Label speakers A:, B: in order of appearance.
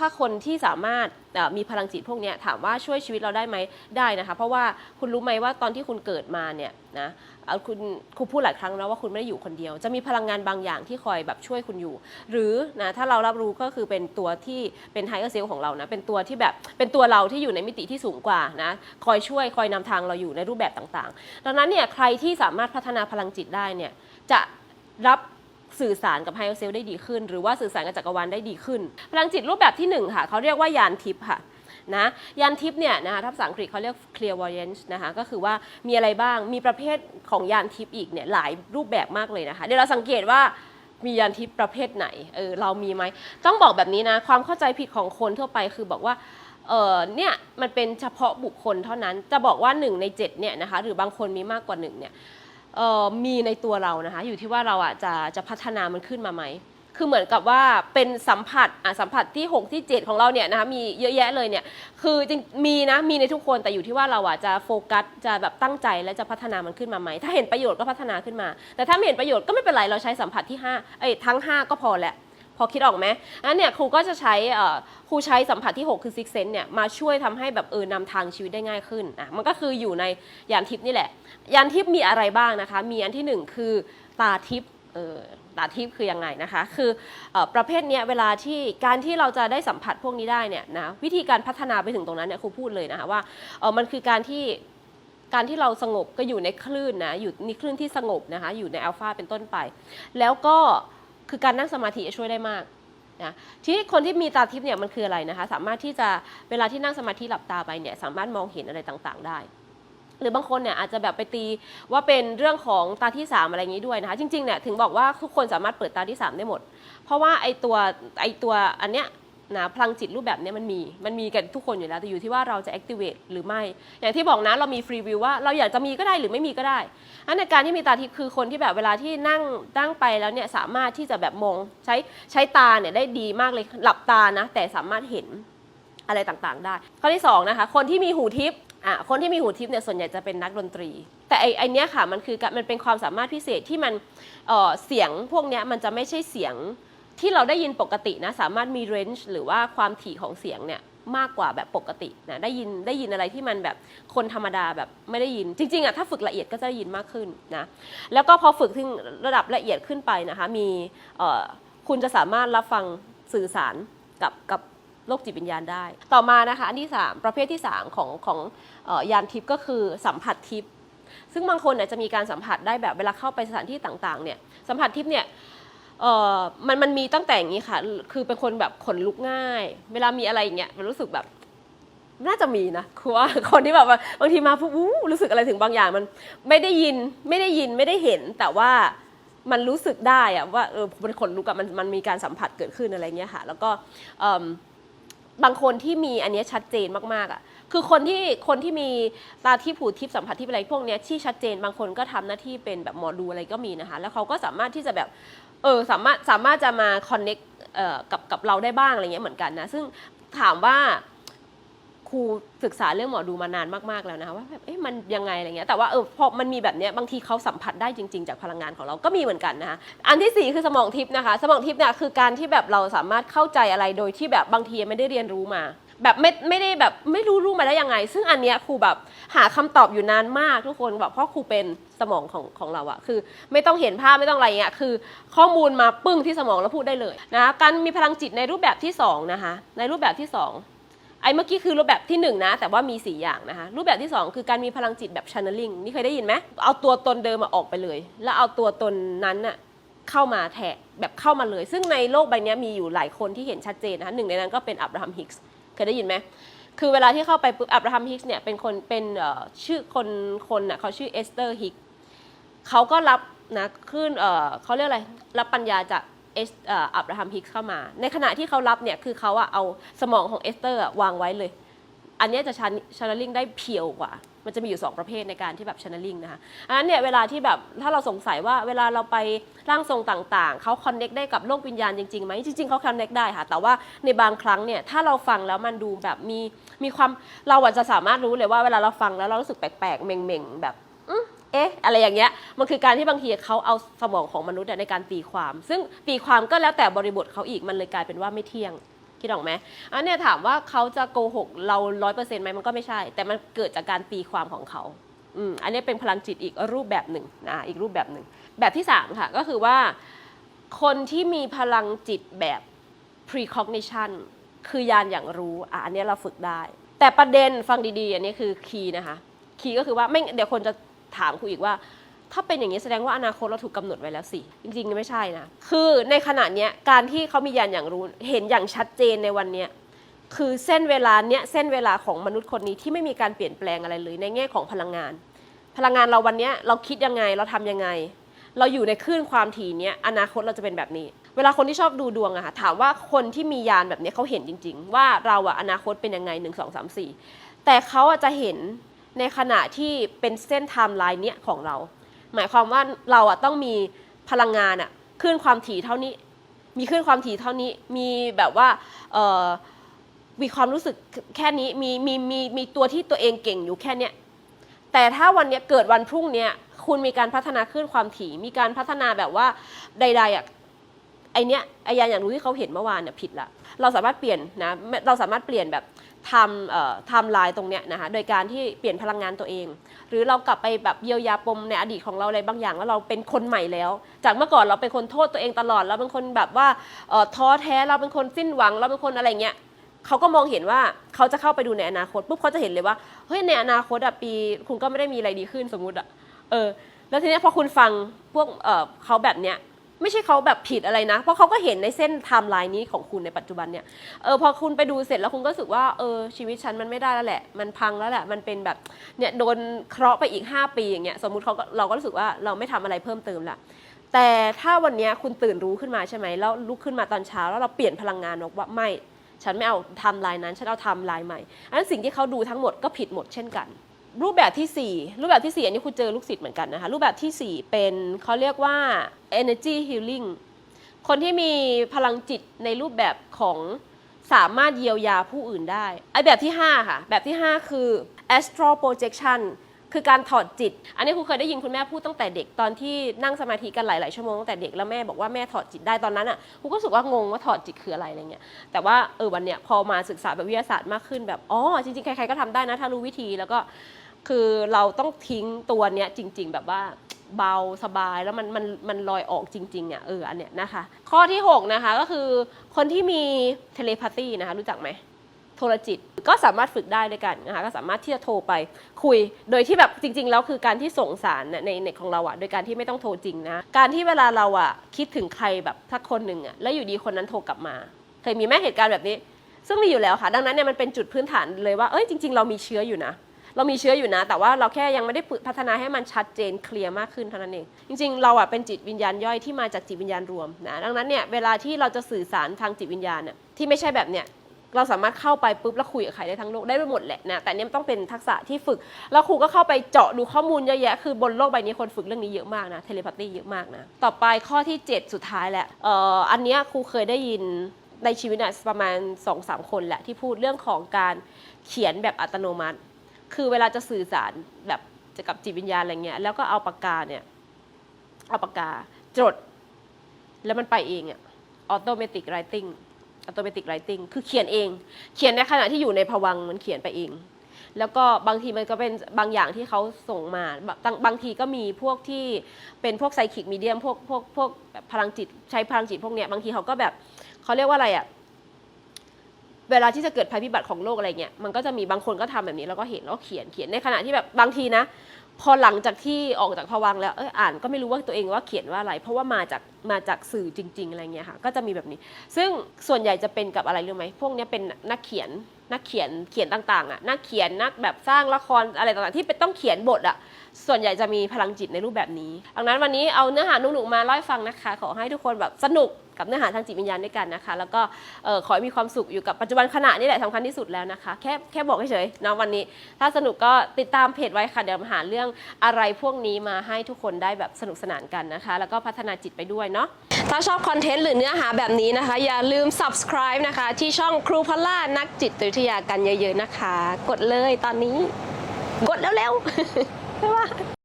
A: ถ้าคนที่สามารถมีพลังจิตพวกนี้ถามว่าช่วยชีวิตเราได้ไหมได้นะคะ เพราะว่าคุณรู้ไหมว่าตอนที่คุณเกิดมาเนี่ยนะคุณครูพูดหลายครั้งแล้วว่าคุณไม่ได้อยู่คนเดียว จะมีพลังงานบางอย่างที่คอยแบบช่วยคุณอยู่ หรือนะถ้าเรารับรู้ก็คือเป็นตัวที่เป็นไฮเออร์เซลของเรานะเป็นตัวที่แบบเป็นตัวเราที่อยู่ในมิติที่สูงกว่านะคอยช่วยคอยนำทางเราอยู่ในรูปแบบต่างๆ ดังนั้นเนี่ยใครที่สามารถพัฒนาพลังจิตได้เนี่ยจะรับ สื่อสารกับไฮเออร์เซลได้ดีขึ้น หรือว่าสื่อสารกับจักรวาลได้ดีขึ้น พลังจิตรูปแบบที่หนึ่งค่ะเขาเรียกว่ายานทิพย์ค่ะนะยานทิพย์เนี่ยนะคะถ้าภาษาอังกฤษเขาเรียก clairvoyance นะคะก็คือว่ามีอะไรบ้างมีประเภทของยานทิพย์อีกเนี่ยหลายรูปแบบมากเลยนะคะเดี๋ยวเราสังเกตว่ามียานทิพย์ประเภทไหนเออเรามีไหมต้องบอกแบบนี้นะความเข้าใจผิดของคนทั่วไปคือบอกว่าเออเนี่ยมันเป็นเฉพาะบุคคลเท่านั้นจะบอกว่า 1 ใน7เนี่ยนะคะหรือบางคนมีมากกว่า1เนี่ย มีในตัวเรานะคะ อยู่ที่ว่าเราอะจะจะพัฒนามันขึ้นมาไหมคือเหมือนกับว่าเป็นสัมผัสอะสัมผัสที่ 6 ที่ 7 ของเราเนี่ยนะคะมีเยอะแยะเลยเนี่ยคือจริงมีนะมีในทุกคนแต่อยู่ที่ว่าเราอะจะโฟกัสจะแบบตั้งใจและจะพัฒนามันขึ้นมาไหมถ้าเห็นประโยชน์ก็พัฒนาขึ้นมา แต่ถ้าไม่เห็นประโยชน์ก็ไม่เป็นไรเราใช้สัมผัสที่5เอ้ยทั้ง 5 ก็พอแหละ พอคิดออกไหมอันเนี่ยครูก็จะใช้ครูใช้สัมผัสที่ 6 คือ six sense เนี่ยมาช่วยทำให้แบบเออนำทางชีวิตได้ง่ายขึ้นอะมันก็คืออยู่ในยานทิพย์นี่แหละ ยานทิพย์มีอะไรบ้างนะคะ มีอันที่หนึ่งคือตาทิพย์เออตาทิพย์คือยังไงนะคะ คือออประเภทเนี้ยเวลาที่การที่เราจะได้สัมผัสพวกนี้ได้เนี่ยนะวิธีการพัฒนาไปถึงตรงนั้นเนี่ยครูพูดเลยนะคะว่าเออมันคือการที่การที่เราสงบก็อยู่ในคลื่นนะอยู่ในคลื่นที่สงบนะคะอยู่ในอัลฟาเป็นต้นไป แล้วก็ คือการนั่งสมาธิช่วยได้มากนะทีนี้คนที่มีตาทิพย์เนี่ยมันคืออะไรนะคะ สามารถที่จะเวลาที่นั่งสมาธิหลับตาไปเนี่ยสามารถมองเห็นอะไรต่างๆได้ หรือบางคนเนี่ยอาจจะแบบไปตีว่าเป็นเรื่องของตาที่ 3 อะไรอย่างนี้ด้วยนะคะ จริงๆเนี่ยถึงบอกว่าทุกคนสามารถเปิดตาที่ 3 ได้หมด เพราะว่าไอตัวไอตัวอันเนี้ย นะพลังจิตรูปแบบนี้มันมี มันมีกันทุกคนอยู่แล้ว แต่อยู่ที่ว่าเราจะ activate หรือไม่ อย่างที่บอกนะ เรามีฟรีวิวว่าเราอยากจะมีก็ได้หรือไม่มีก็ได้อันในการที่มีตาทิพย์คือคนที่แบบเวลาที่นั่งนั่งไปแล้วเนี่ยสามารถที่จะแบบมองใช้ใช้ตาเนี่ยได้ดีมากเลยหลับตานะ แต่สามารถเห็นอะไรต่างๆ ได้ ข้อที่2นะคะคนที่มีหูทิพย์อะคนที่มีหูทิพย์เนี่ยส่วนใหญ่จะเป็นนักดนตรี แต่ไอไอเนี้ยค่ะมันคือการมันเป็นความสามารถพิเศษที่มันเออเสียงพวกเนี้ยมันจะไม่ใช่เสียง ที่เราได้ยินปกตินะสามารถมีเรนจ์หรือว่าความถี่ของเสียงเนี่ยมากกว่าแบบปกตินะได้ยินได้ยินอะไรที่มันแบบคนธรรมดาแบบไม่ได้ยิน จริงๆอะถ้าฝึกละเอียดก็จะได้ยินมากขึ้นนะแล้วก็พอฝึกถึงระดับละเอียดขึ้นไปนะคะมีเอ่อคุณจะสามารถรับฟังสื่อสารกับกับโรคจิตวิญญาณได้ ต่อมานะคะอันที่ 3 ประเภทที่ 3 ของของเออยานทิพย์ก็คือสัมผัสทิพย์ซึ่งบางคนเนี่ยจะมีการสัมผัสได้แบบเวลาเข้าไปสถานที่ต่างๆเนี่ยสัมผัสทิพย์เนี่ย เออมันมันมีตั้งแต่อย่างนี้ค่ะ คือเป็นคนแบบขนลุกง่าย เวลามีอะไรอย่างเงี้ยมันรู้สึกแบบน่าจะมีนะคือว่าคนที่แบบว่าบางทีมาปุ๊บอู้รู้สึกอะไรถึงบางอย่างมันไม่ได้ยินไม่ได้ยินไม่ได้เห็น แต่ว่ามันรู้สึกได้อะว่าเออมันขนลุกอะมันมันมีการสัมผัสเกิดขึ้นอะไรเงี้ยค่ะ แล้วก็บางคนที่มีอันนี้ชัดเจนมากๆอะ คือคนที่คนที่มีตาที่ผูทิพย์สัมผัสที่อะไรพวกเนี้ยที่ชัดเจนบางคนก็ทำหน้าที่เป็นแบบหมอดูอะไรก็มีนะคะ แล้วเขาก็สามารถที่จะแบบเออสามารถสามารถจะมาคอนเน็กกับกับเราได้บ้างอะไรเงี้ยเหมือนกันนะ ซึ่งถามว่าครูศึกษาเรื่องหมอดูมานานมากๆแล้วนะคะว่าแบบเอ๊ะมันยังไงอะไรเงี้ยแต่ว่าเออพอมันมีแบบเนี้ยบางทีเขาสัมผัสได้จริง ๆ จากพลังงานของเราก็มีเหมือนกันนะคะอันที่สี่คือสมองทิพย์นะคะ สมองทิพย์เนี่ยคือการที่แบบเราสามารถเข้าใจอะไรโดยที่แบบบางทีไม่ได้เรียนรู้มา แบบไม่ไม่ได้แบบไม่รู้รู้มาได้ยังไง ซึ่งอันเนี้ยครูแบบหาคำตอบอยู่นานมากทุกคนแบบเพราะครูเป็นสมองของของเราอะคือ ไม่ต้องเห็นภาพไม่ต้องอะไรเงี้ยคือ ข้อมูลมาปึ้งที่สมองแล้วพูดได้เลยนะคะการมีพลังจิตในรูปแบบที่สองนะคะในรูปแบบที่สองไอ้เมื่อกี้คือรูปแบบที่หนึ่งนะแต่ว่ามีสี่อย่างนะคะ รูปแบบที่สองคือการมีพลังจิตแบบ channeling นี่เคยได้ยินไหมเอาตัวตนเดิมมาออกไปเลย แล้วเอาตัวตนนั้นอะเข้ามาแทะแบบเข้ามาเลย ซึ่งในโลกใบนี้มีอยู่หลายคนที่เห็นชัดเจนนะคะหนึ่งในนั้นก็เป็นอับราฮัมฮิกส์ ยได้ยินไหมคือเวลาที่เข้าไปปุ๊บอับราฮัมฮิกส์เนี่ยเป็นคนเป็นชื่อคนคนน่ะเขาชื่อเอสเตอร์ฮิกเขาก็รับนะขึ้นเอ่อเขาเรียกอะไรรับปัญญาจากเอสอับราฮัมฮิกส์เข้ามา ในขณะที่เขารับเนี่ยคือเขาอะเอาสมองของเอสเตอร์วางไว้เลย อันนี้จะชันนลิงได้เพียวกว่า มันจะมีอยู่ 2 ประเภทในการที่แบบชันนลิงนะคะอันนั้นเนี่ยเวลาที่แบบถ้าเราสงสัยว่าเวลาเราไปร่างทรงต่างๆ เขาคอนเน็กได้กับโลกวิญญาณจริงๆไหมจริง ๆเขาคอนเน็กได้ค่ะ แต่ว่าในบางครั้งเนี่ยถ้าเราฟังแล้วมันดูแบบมีมีความเราอาจจะสามารถรู้เลยว่าเวลาเราฟังแล้วเรารู้สึกแปลกๆเม่งๆแบบเอ๊ะ อะไรอย่างเงี้ย มันคือการที่บางทีเขาเอาสมองของมนุษย์ในการตีความ ซึ่งตีความก็แล้วแต่บริบทเขาอีก มันเลยกลายเป็นว่าไม่เที่ยง คิดออกไหมอันเนี้ยถามว่าเขาจะโกหกเราร้อยเปอร์เซ็นต์ไหมมันก็ไม่ใช่ แต่มันเกิดจากการตีความของเขาอืมอันนี้เป็นพลังจิตอีกรูปแบบหนึ่งนะอีกรูปแบบหนึ่ง แบบที่สามค่ะก็คือว่า คนที่มีพลังจิตแบบ precognition คือยานอย่างรู้อะอันนี้เราฝึกได้ แต่ประเด็นฟังดีๆ อันนี้คือคีย์นะคะ คีย์ก็คือว่าไม่เดี๋ยวคนจะถามครูอีกว่า ถ้าเป็นอย่างนี้แสดงว่าอนาคตเราถูกกำหนดไว้แล้วสิ จริงๆไม่ใช่นะ คือในขณะเนี้ยการที่เขามียานอย่างรู้เห็นอย่างชัดเจนในวันเนี้ยคือเส้นเวลาเนี้ยเส้นเวลาของมนุษย์คนนี้ที่ไม่มีการเปลี่ยนแปลงอะไรเลยในแง่ของพลังงาน พลังงานเราวันเนี้ยเราคิดยังไงเราทำยังไง เราอยู่ในคลื่นความถี่เนี้ยอนาคตเราจะเป็นแบบนี้ เวลาคนที่ชอบดูดวงอะค่ะถามว่าคนที่มียานแบบนี้เขาเห็นจริง ๆ ว่าเราอะอนาคตเป็นยังไงหนึ่งสองสามสี่แต่เขาอะจะเห็นในขณะที่เป็นเส้นไทม์ไลน์เนี้ยของเรา หมายความว่าเราอะต้องมีพลังงานอะคลื่นความถี่เท่านี้ มีคลื่นความถี่เท่านี้ มีแบบว่าเอ่อมีความรู้สึกแค่นี้ มีมีมีมีตัวที่ตัวเองเก่งอยู่แค่เนี้ย แต่ถ้าวันเนี้ยเกิดวันพรุ่งเนี้ยคุณมีการพัฒนาขึ้นความถี่ มีการพัฒนาแบบว่าใดๆอะไอเนี้ยไอยานอย่างรู้ที่เขาเห็นเมื่อวานเนี่ยผิดละ เราสามารถเปลี่ยนนะ เราสามารถเปลี่ยนแบบ ทำไทม์ไลน์ตรงเนี้ยนะคะโดยการที่เปลี่ยนพลังงานตัวเอง หรือเรากลับไปแบบเยียวยาปมในอดีตของเราอะไรบางอย่างแล้วเราเป็นคนใหม่แล้ว จากเมื่อก่อนเราเป็นคนโทษตัวเองตลอดเราเป็นคนแบบว่าท้อแท้เราเป็นคนสิ้นหวังเราเป็นคนอะไรเงี้ยเขาก็มองเห็นว่าเขาจะเข้าไปดูในอนาคตปุ๊บเขาจะเห็นเลยว่าเฮ้ยในอนาคตอะปี คุณก็ไม่ได้มีอะไรดีขึ้นสมมุติอะเออแล้วทีนี้พอคุณฟังพวกเเขาแบบเนี้ย ไม่ใช่เขาแบบผิดอะไรนะ เพราะเขาก็เห็นในเส้นไทม์ไลน์นี้ของคุณในปัจจุบันเนี่ยเออพอคุณไปดูเสร็จแล้วคุณก็รู้สึกว่าเออชีวิตฉันมันไม่ได้แล้วแหละ มันพังแล้วแหละ มันเป็นแบบเนี่ยโดนเคราะห์ไปอีก 5 ปีอย่างเงี้ยสมมุติเขาก็เราก็รู้สึกว่าเราไม่ทำอะไรเพิ่มเติมละแต่ถ้าวันนี้คุณตื่นรู้ขึ้นมาใช่ไหมแล้วลุกขึ้นมาตอนเช้าแล้วเราเปลี่ยนพลังงานบอกว่าไม่ฉันไม่เอาไทำลายนั้น ฉันเอาไทำลายใหม่อันนั้นสิ่งที่เขาดูทั้งหมดก็ผิดหมดเช่นกัน รูปแบบที่ 4 รูปแบบที่ 4 อันนี้คุณเจอลูกศิษย์เหมือนกันนะคะ รูปแบบทีสี่ 4 เป็นเขาเรียกว่า energy healing คนที่มีพลังจิตในรูปแบบของสามารถเยียวยาผู้อื่นได้ไอแบบที่ 5 ค่ะ แบบที่ 5 คือ astral projection คือการถอดจิต อันนี้ครูเคยได้ยินคุณแม่พูดตั้งแต่เด็กตอนที่นั่งสมาธิกันหลาย ๆ ชั่วโมงตั้งแต่เด็กแล้วแม่บอกว่าแม่ถอดจิตได้ตอนนั้นอะครูก็รู้สึกว่างงว่าถอดจิตคืออะไรอะไรเงี้ยแต่ว่าเออวันเนี้ยพอมาศึกษาแบบวิทยาศาสตร์มากขึ้นแบบอ๋อจริง ๆ ใคร ๆ ก็ทำได้นะถ้ารู้วิธีแล้วก็คือเราต้องทิ้งตัวเนี้ยจริง ๆ แบบว่าเบาสบายแล้วมันมันมันลอยออกจริงๆอะเอออันเนี้ยนะคะ ข้อที่ 6 นะคะก็คือคนที่มีเทเลพาธีนะคะรู้จักไหม โทรจิตก็สามารถฝึกได้ด้วยกันนะคะก็สามารถที่จะโทรไปคุย โดยที่แบบจริง ๆ แล้วคือการที่ส่งสารในเน็ตของเราอะโดยการที่ไม่ต้องโทรจริงนะการที่เวลาเราอะคิดถึงใครแบบทักคนหนึ่งอะแล้วอยู่ดีคนนั้นโทรกลับมา เคยมีไหมเหตุการณ์แบบนี้ ซึ่งมีอยู่แล้วค่ะ ดังนั้นเนี่ยมันเป็นจุดพื้นฐานเลยว่าเอ้ยจริง ๆ เรามีเชื้ออยู่นะเรามีเชื้ออยู่นะ แต่ว่าเราแค่ยังไม่ได้พัฒนาให้มันชัดเจนเคลียร์มากขึ้นเท่านั้นเองจริง ๆ เราอะเป็นจิตวิญญาณย่อยที่มาจากจิตวิญญาณรวมนะดังนั้นเนี่ยเวลาที่เราจะสื่อสารทางจิตวิญญาณเนี่ยที่ไม่ใช่แบบเนี่ย เราสามารถเข้าไปปุ๊บแล้วคุยกับใครได้ทั้งโลกได้ไปหมดแหละนะแต่เนี่ยต้องเป็นทักษะที่ฝึก แล้วครูก็เข้าไปเจาะดูข้อมูลเยอะแยะคือบนโลกใบนี้คนฝึกเรื่องนี้เยอะมากนะเทเลพาธีเยอะมากนะต่อไปข้อที่ 7 สุดท้ายแหละเอ่ออันเนี้ยครูเคยได้ยินในชีวิตน่ะประมาณ2อสามคนแหละที่พูดเรื่องของการเขียนแบบอัตโนมัติ คือเวลาจะสื่อสารแบบจะกับจิตวิญญาณอะไรเงี้ยแล้วก็เอาปากกาเนี่ยเอาปากกาจด แล้วมันไปเองอะออโตเมติกไรติง ออโตเมติไรติงคือเขียนเอง เขียนในขณะที่อยู่ในภวังมันเขียนไปเอง แล้วก็บางทีมันก็เป็นบางอย่างที่เขาส่งมาบางบางทีก็มีพวกที่เป็นพวกไซคิกมีเดียมพวกพวกพวกพลังจิตใช้พลังจิตพวกเนี้ยบางทีเขาก็แบบเขาเรียกว่าอะไรอะเวลาที่จะเกิดภัยพิบัติของโลกอะไรเงี้ยมันก็จะมีบางคนก็ทำแบบนี้แล้วก็เห็นแล้วเขียนเขียนในขณะที่แบบบางทีนะ พอหลังจากที่ออกจากภวังแล้วเอออ่านก็ไม่รู้ว่าตัวเองว่าเขียนว่าอะไร เพราะว่ามาจากมาจากสื่อจริง ๆ อะไรเงี้ยค่ะ ก็จะมีแบบนี้ ซึ่งส่วนใหญ่จะเป็นกับอะไรรู้ไหมพวกนี้เป็นนักเขียนนักเขียนเขียนต่างๆอะนักเขียนนักแบบสร้างละครอะไรต่างๆที่เป็นต้องเขียนบทอะส่วนใหญ่จะมีพลังจิตในรูปแบบนี้ดังนั้นวันนี้เอาเนื้อหาหนุกๆมาเล่าให้ฟังนะคะ ขอให้ทุกคนแบบสนุก กับเนื้อหาทางจิตวิญญาณด้วยกันนะคะ แล้วก็ขอให้มีความสุขอยู่กับปัจจุบันขณะนี่แหละสำคัญที่สุดแล้วนะคะ แค่แค่บอกเฉยๆนะวันนี้ ถ้าสนุกก็ติดตามเพจไว้ค่ะเดี๋ยวหาเรื่องอะไรพวกนี้มาให้ทุกคนได้แบบสนุกสนานกันนะคะ แล้วก็พัฒนาจิตไปด้วยเนาะถ้าชอบคอนเทนต์หรือเนื้อหาแบบนี้นะคะ อย่าลืม subscribe นะคะ ที่ช่องครูพล่านักจิตวิทยากันเยอะๆนะคะ กดเลยตอนนี้ กดแล้วๆบ๊ายบาย